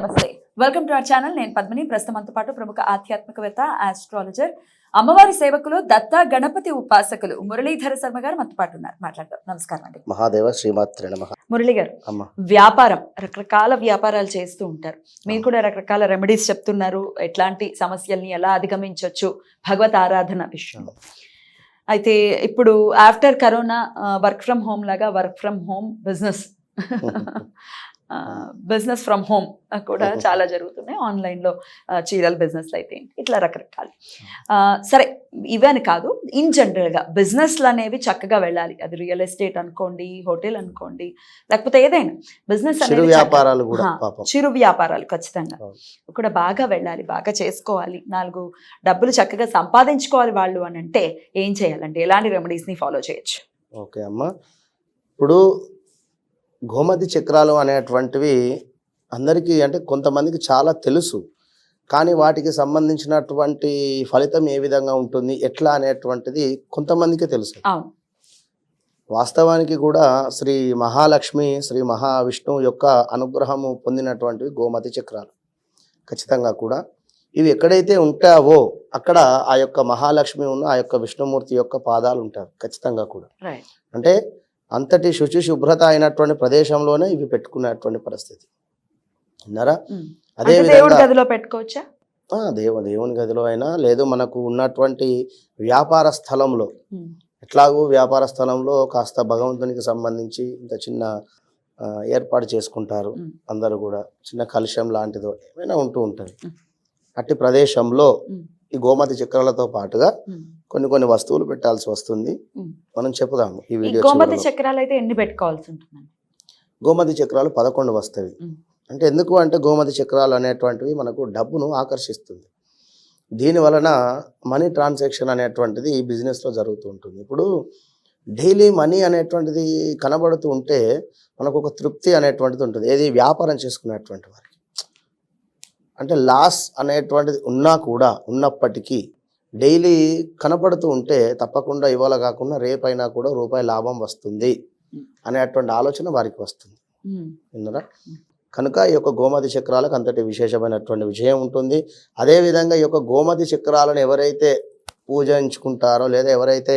నమస్తే. Welcome to our channel నేను పద్మిని. ప్రస్తుతం మనతో పాటు ప్రముఖ ఆధ్యాత్మికవేత్త ఆస్ట్రాలజర్ అమ్మవారి సేవకులు దత్త గణపతి ఉపాసకులు మురళీధర శర్మ గారు మనతో పాటు ఉన్నారు. మాట్లాడతారు నమస్కారం అండి. మహాదేవ శ్రీమాత్రి మురళి గారు వ్యాపారం రకరకాల వ్యాపారాలు చేస్తూ ఉంటారు. మీరు కూడా రకరకాల రెమెడీస్ చెప్తున్నారు. ఎట్లాంటి సమస్యల్ని ఎలా అధిగమించవచ్చు భగవత్ ఆరాధన విషయం. అయితే ఇప్పుడు after corona work from home లాగా work from home business business from home కూడా చాలా జరుగుతున్నాయి. ఆన్లైన్లో చీరల బిజినెస్ అయితే ఇట్లా రకరకాలు. సరే ఇవని కాదు. ఇన్ జనరల్గా బిజినెస్లు అనేవి చక్కగా వెళ్ళాలి. అది రియల్ ఎస్టేట్ అనుకోండి హోటల్ అనుకోండి లేకపోతే ఏదైనా బిజినెస్ చిరు వ్యాపారాలు కూడా చిరు వ్యాపారాలు ఖచ్చితంగా. కూడా బాగా వెళ్ళాలి బాగా చేసుకోవాలి. నాలుగు డబ్బులు చక్కగా సంపాదించుకోవాలి వాళ్ళు అని అంటే ఏం చేయాలంటే ఎలాంటి రెమెడీస్ని ఫాలో చేయొచ్చు? ఓకే అమ్మ. ఇప్పుడు గోమతి చక్రాలు అనేటువంటివి అందరికీ అంటే కొంతమందికి చాలా తెలుసు. కానీ వాటికి సంబంధించినటువంటి ఫలితం ఏ విధంగా ఉంటుంది? ఎట్లా అనేటువంటిది కొంతమందికే తెలుసు. వాస్తవానికి కూడా శ్రీ మహాలక్ష్మి శ్రీ మహావిష్ణువు యొక్క అనుగ్రహము పొందినటువంటివి గోమతి చక్రాలు. ఖచ్చితంగా కూడా. ఇవి ఎక్కడైతే ఉంటావో అక్కడ ఆ యొక్క మహాలక్ష్మి ఉన్న ఆ యొక్క విష్ణుమూర్తి యొక్క పాదాలు ఉంటారు ఖచ్చితంగా కూడా. అంటే అంతటి శుచి శుభ్రత అయినటువంటి ప్రదేశంలోనే ఇవి పెట్టుకున్నటువంటి పరిస్థితి. విన్నారా? అదే దేవుడి గదిలో పెట్టుకోవచ్చా? దేవు దేవుని గదిలో అయినా లేదు మనకు ఉన్నటువంటి వ్యాపార స్థలంలో. ఎట్లాగూ వ్యాపార స్థలంలో కాస్త భగవంతునికి సంబంధించి ఇంత చిన్న ఏర్పాటు చేసుకుంటారు అందరూ కూడా. చిన్న కలుషం లాంటిదో ఏమైనా ఉంటూ ఉంటుంది. అట్టి ప్రదేశంలో ఈ గోమతి చక్రాలతో పాటుగా కొన్ని కొన్ని వస్తువులు పెట్టాల్సి వస్తుంది. మనం చెప్పుదాము ఈ వీడియో గోమతి. చక్రాలు అయితే ఎన్ని పెట్టుకోవాల్సి ఉంటుంది గోమతి చక్రాలు పదకొండు వస్తాయి. అంటే ఎందుకు అంటే గోమతి చక్రాలు అనేటువంటివి మనకు డబ్బును ఆకర్షిస్తుంది. దీని వలన మనీ ట్రాన్సాక్షన్ అనేటువంటిది ఈ బిజినెస్లో జరుగుతూ ఉంటుంది. ఇప్పుడు డైలీ మనీ అనేటువంటిది కనబడుతూ ఉంటే మనకు ఒక తృప్తి అనేటువంటిది ఉంటుంది. ఏది? వ్యాపారం చేసుకునేటువంటి వారికి. అంటే లాస్ అనేటువంటిది ఉన్నా కూడా ఉన్నప్పటికీ డైలీ కనపడుతూ ఉంటే తప్పకుండా ఇవాళ కాకుండా రేపైనా కూడా రూపాయి లాభం వస్తుంది అనేటువంటి ఆలోచన వారికి వస్తుంది. విన్నారా? కనుక ఈ యొక్క గోమతి చక్రాలకు అంతటి విశేషమైనటువంటి విజయం ఉంటుంది. అదేవిధంగా ఈ యొక్క గోమతి చక్రాలను ఎవరైతే పూజించుకుంటారో లేదా ఎవరైతే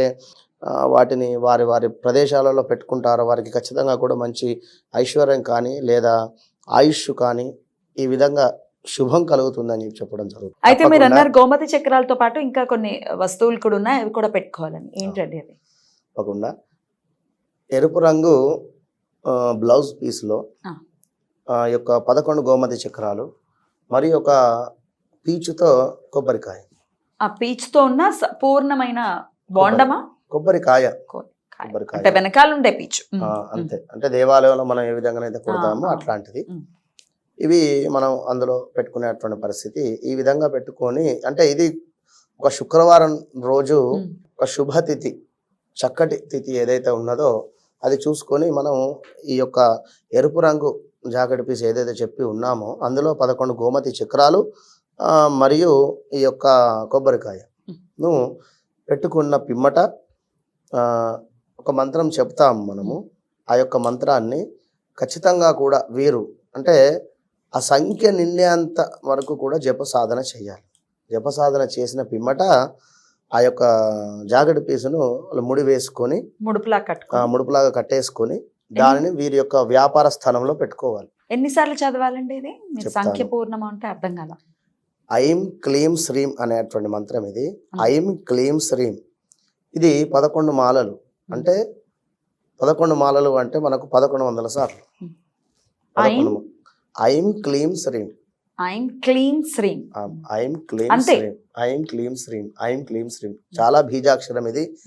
వాటిని వారి వారి ప్రదేశాలలో పెట్టుకుంటారో వారికి ఖచ్చితంగా కూడా మంచి ఐశ్వర్యం కానీ లేదా ఆయుష్ కానీ ఈ విధంగా శుభం కలుగుతుందని చెప్పి చెప్పడం జరుగుతుంది. అయితే మీరు అన్నారు గోమతి చక్రాలతో పాటు ఇంకా కొన్ని వస్తువులు కూడా ఉన్నాయి అవి కూడా పెట్టుకోవాలని. ఏంటండి అది తప్పకుండా. ఎరుపు రంగు బ్లౌజ్ పీస్లో యొక్క పదకొండు గోమతి చక్రాలు మరియు ఒక పీచుతో కొబ్బరికాయ. ఆ పీచ్తో ఉన్న పూర్ణమైన బోండమా? కొబ్బరికాయ. కాయ. కొబ్బరికాయ. అంటే వెనకాల ఉండే పీచు. అంతే. అంటే దేవాలయంలో మనం ఏ విధంగానైతే కొడతామో ఆ. అట్లాంటిది. ఇవి మనం అందులో పెట్టుకునేటువంటి పరిస్థితి. ఈ విధంగా పెట్టుకొని అంటే ఇది ఒక శుక్రవారం రోజు ఒక శుభతిథి చక్కటి తిథి ఏదైతే ఉన్నదో అది చూసుకొని మనం ఈ యొక్క ఎరుపు రంగు జాకెట్ పీస్ ఏదైతే చెప్పి ఉన్నామో అందులో పదకొండు గోమతి చక్రాలు మరియు ఈ యొక్క కొబ్బరికాయ. ను పెట్టుకున్న పిమ్మట ఒక మంత్రం చెప్తాము మనము. ఆ యొక్క మంత్రాన్ని ఖచ్చితంగా కూడా వీరు అంటే ఆ సంఖ్య నిండేంత వరకు కూడా జప సాధన చేయాలి. జప సాధన చేసిన పిమ్మట ఆ యొక్క జాకెట్ పీసును ముడి వేసుకొని ముడుపులా ఆ కట్టుకో ముడుపులాగా కట్టేసుకొని దానిని వీరి యొక్క వ్యాపార స్థానంలో పెట్టుకోవాలి. ఎన్నిసార్లు చదవాలండి ఇది. సంఖ్య పూర్ణమా అంటే అర్థం కాల? ఐం క్లీం శ్రీం అనేటువంటి మంత్రం ఇది. ఐం క్లీం శ్రీం. ఇది పదకొండు మాలలు. అంటే పదకొండు మాలలు అంటే మనకు పదకొండు వందల సార్లు. Hmm. పదకొండు మా- ఐం క్లీం శ్రీం. ఐమ్ క్లీన్ శ్రీం. ఆ, ఐం క్లీం అంతే. శ్రీం. ఐం క్లీం శ్రీం ఐం క్లీం శ్రీం. చాలా బీజాక్షరం ఇది.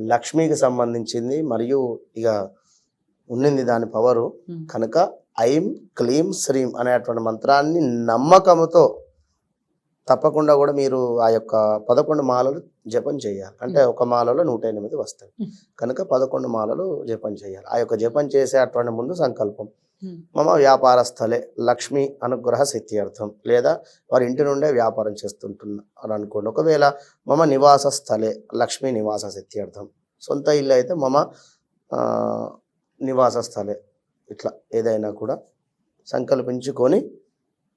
లక్ష్మికి సంబంధించింది మరియు ఇక ఉన్నింది దాని పవరు. కనుక ఐం క్లీం శ్రీం అనేటువంటి మంత్రాన్ని నమ్మకంతో తప్పకుండా కూడా మీరు ఆ యొక్క పదకొండు మాలలు జపం చేయాలి. అంటే ఒక మాలలో నూట ఎనిమిది వస్తాయి. కనుక పదకొండు మాలలు జపం చేయాలి. ఆ యొక్క జపం చేసే అటువంటి ముందు సంకల్పం. మమ వ్యాపార స్థలే లక్ష్మి అనుగ్రహ సిద్ధ్యర్థం లేదా వారి ఇంటి నుండే వ్యాపారం చేస్తుంటున్నారు అనుకోండి ఒకవేళ మమ నివాస స్థలే లక్ష్మి నివాస సిద్ధ్యర్థం సొంత ఇల్లు అయితే మమ నివాస స్థలే ఇట్లా ఏదైనా కూడా సంకల్పించుకొని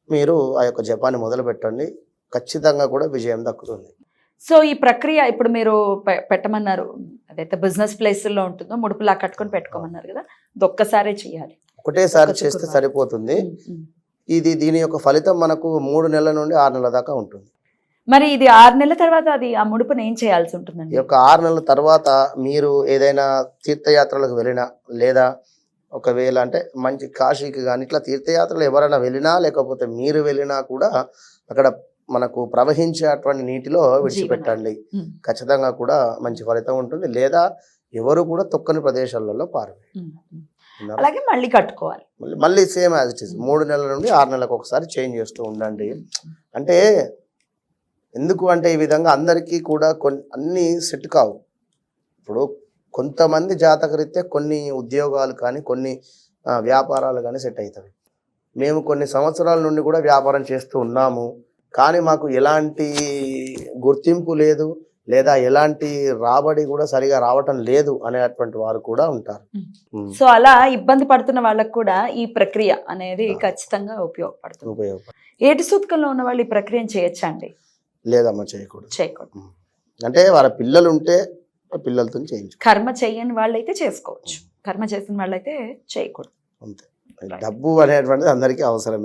మీరు ఆ యొక్క జపాన్ని మొదలు పెట్టండి ఖచ్చితంగా కూడా విజయం దక్కుతుంది. సో ఈ ప్రక్రియ ఇప్పుడు మీరు పె- పెట్టమన్నారు. అదైతే బిజినెస్ ప్లేసుల్లో ఉంటుందో ముడుపులా కట్టుకొని పెట్టుకోమన్నారు కదా. ఒక్కసారే చేయాలి ఒకటేసారి చేస్తే. సరిపోతుంది. ఇది దీని యొక్క ఫలితం మనకు మూడు నెలల నుండి ఆరు నెలల దాకా ఉంటుంది. మరి ఇది ఆరు నెలల తర్వాత అది ఆ ముడుపుని ఏం చేయాల్సి ఈ ఉంటుందండి యొక్క ఆరు నెలల తర్వాత మీరు ఏదైనా తీర్థయాత్రలకు వెళ్ళినా లేదా ఒకవేళ అంటే మంచి కాశీకి కానీ ఇట్లా తీర్థయాత్రలు ఎవరైనా వెళ్ళినా లేకపోతే మీరు వెళ్ళినా కూడా అక్కడ మనకు ప్రవహించేటువంటి నీటిలో విడిచిపెట్టండి. ఖచ్చితంగా కూడా మంచి ఫలితం ఉంటుంది. లేదా ఎవరు కూడా తొక్కని ప్రదేశాలలో ఉమ్. అలాగే మళ్ళీ కట్టుకోవాలి. మళ్ళీ- సేమ్ యాజ్ ఇట్ ఇస్ మూడు నెలల నుండి ఆరు నెలలకు ఒకసారి చేంజ్ చేస్తూ ఉండండి. అంటే ఎందుకు అంటే ఈ విధంగా అందరికీ కూడా కొన్ని అన్నీ సెట్ కావు. ఇప్పుడు కొంతమంది జాతకరీత్యా కొన్ని ఉద్యోగాలు కానీ కొన్ని వ్యాపారాలు కానీ సెట్ అవుతాయి మేము కొన్ని సంవత్సరాల నుండి కూడా వ్యాపారం చేస్తూ ఉన్నాము. కానీ మాకు ఎలాంటి గుర్తింపు లేదు. లేదా ఎలాంటి రాబడి కూడా సరిగా రావటం లేదు అనేటువంటి వారు కూడా ఉంటారు. సో అలా ఇబ్బంది పడుతున్న వాళ్ళకు కూడా ఈ ప్రక్రియ అనేది ఖచ్చితంగా ఉపయోగపడుతుంది. ఉపయోగపడు ఏటి సూత్కంలో ఉన్న వాళ్ళు ఈ ప్రక్రియను చేయొచ్చా అండి? లేదమ్మా చేయకూడదు. చేయకూడదు. అంటే వాళ్ళ పిల్లలు ఉంటే పిల్లలతో చేయించు కర్మ చేయని వాళ్ళైతే చేసుకోవచ్చు. కర్మ చేసిన వాళ్ళైతే చేయకూడదు. అంతే. డబ్బు అనేటువంటిది అందరికీ అవసరమే.